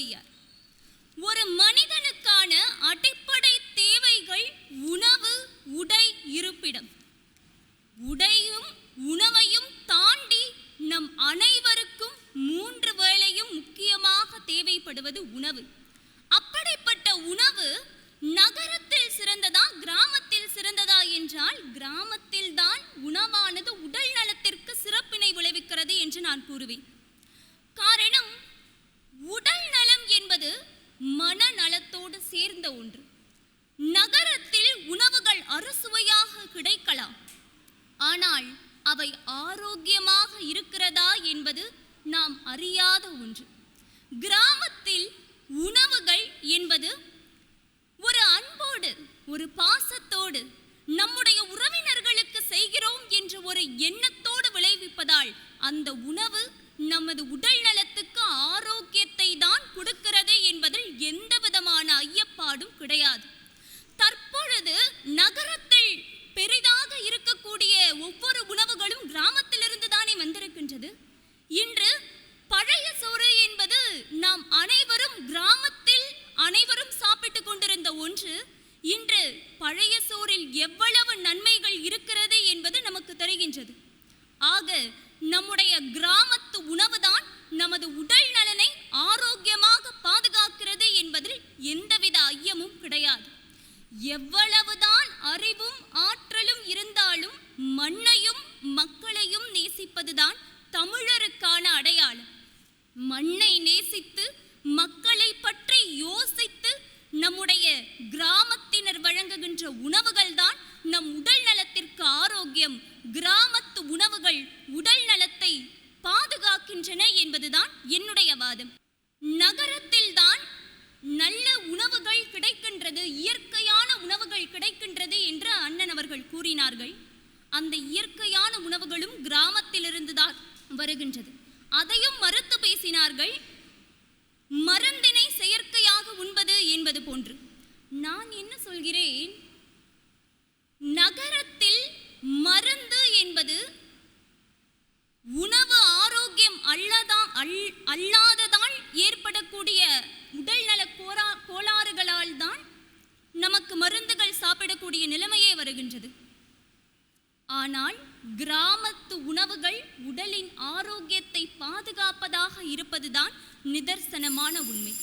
ஔவையார் ஒரு மனிதனுக்கான அடிப்படை தேவைகள் உணவு உடை இருப்பிடம். உடையும் உணவையும் தாண்டி நம் அனைவருக்கும் மூன்று வேளையும் முக்கியமாக தேவைப்படுவது உணவு. அப்படிப்பட்ட உணவு நகரத்தில் சிறந்ததா கிராமத்தில் சிறந்ததா என்றால் கிராமத்தில் தான் உணவானது உடல் நலத்திற்கு சிறப்பினை விளைவிக்கிறது என்று நான் கூறுவேன். தெரிந்த ஒன்று. நகரத்தில் உணவுகள் அறுசுவையாக கிடைக்கலாம். ஆனால் அவை ஆரோக்கியமாக இருக்கிறதா என்பது நாம் அறியாத ஒன்று. கிராமத்தில் உணவுகள் என்பது ஒரு அன்போடு ஒரு பாசத்தோடு நம்முடைய உறவினர்களுக்கு செய்கிறோம் என்ற ஒரு எண்ணத்தோடு விளைவிப்பதால் அந்த உணவு நமது உடல் நலத்துக்கு கிடையாது. தற்பொழுது நகரத்தில் பெரிதாக இருக்கக்கூடிய ஒவ்வொரு உணவுகளும் கிராமத்திலிருந்து தானே வந்திருக்கின்றது. இன்று பழைய சோறு என்பது நாம் அனைவரும் கிராமத்தில் அனைவரும் சாப்பிட்டு கொண்டிருந்த ஒன்று. இன்று பழைய சோறில் எவ்வளவு நன்மை இருக்கிறது என்பது நமக்கு தெரிகின்றது ஆக நம்முடைய கிராமத்து உணவுதான் நமது உடல் நலனை ஆரோக்கியமாக பாதுகாக்கிறது என்பதில் எந்தவித ஐயமும் கிடையாது எவ்வளவுதான் அறிவும் ஆற்றலும் இருந்தாலும் மண்ணையும் மக்களையும் நேசிப்பதுதான் தமிழருக்கான அடையாளம். மண்ணை நேசித்து மக்களை பற்றி யோசித்து நம்முடைய கிராமத்தினர் வழங்குகின்ற உணவுகள் தான் நம் உடல் நலத்திற்கு ஆரோக்கியம். கிராமத்து உணவுகள் உடல் நலத்தை பாதுகாக்கின்றன என்பதுதான் என்னுடைய வாதம். நகரத்தில் தான் நல்ல உணவுகள் கிடைக்கின்றது. இயற்கை கூறினார்கள். அந்த இயற்கையான உணவுகளும் கிராமத்திலிருந்து தான் வருகின்றது. அதையும் மறுத்து பேசினார்கள் மருந்தினை செயற்கையாக உண்பது என்பது போன்று. நான் என்ன சொல்கிறேன்? நகரத்தில் மருந்து என்பது உணவு ஆரோக்கியம் அல்லதா அல் அல்லாததால் ஏற்படக்கூடிய உடல்நல கோரா கோளாறுகளால் தான் நமக்கு மருந்துகள் சாப்பிடக்கூடிய நிலைமையே வருகின்றது. ஆனால் கிராமத்து உணவுகள் உடலின் ஆரோக்கியத்தை பாதுகாப்பதாக இருப்பதுதான் நிதர்சனமான உண்மை.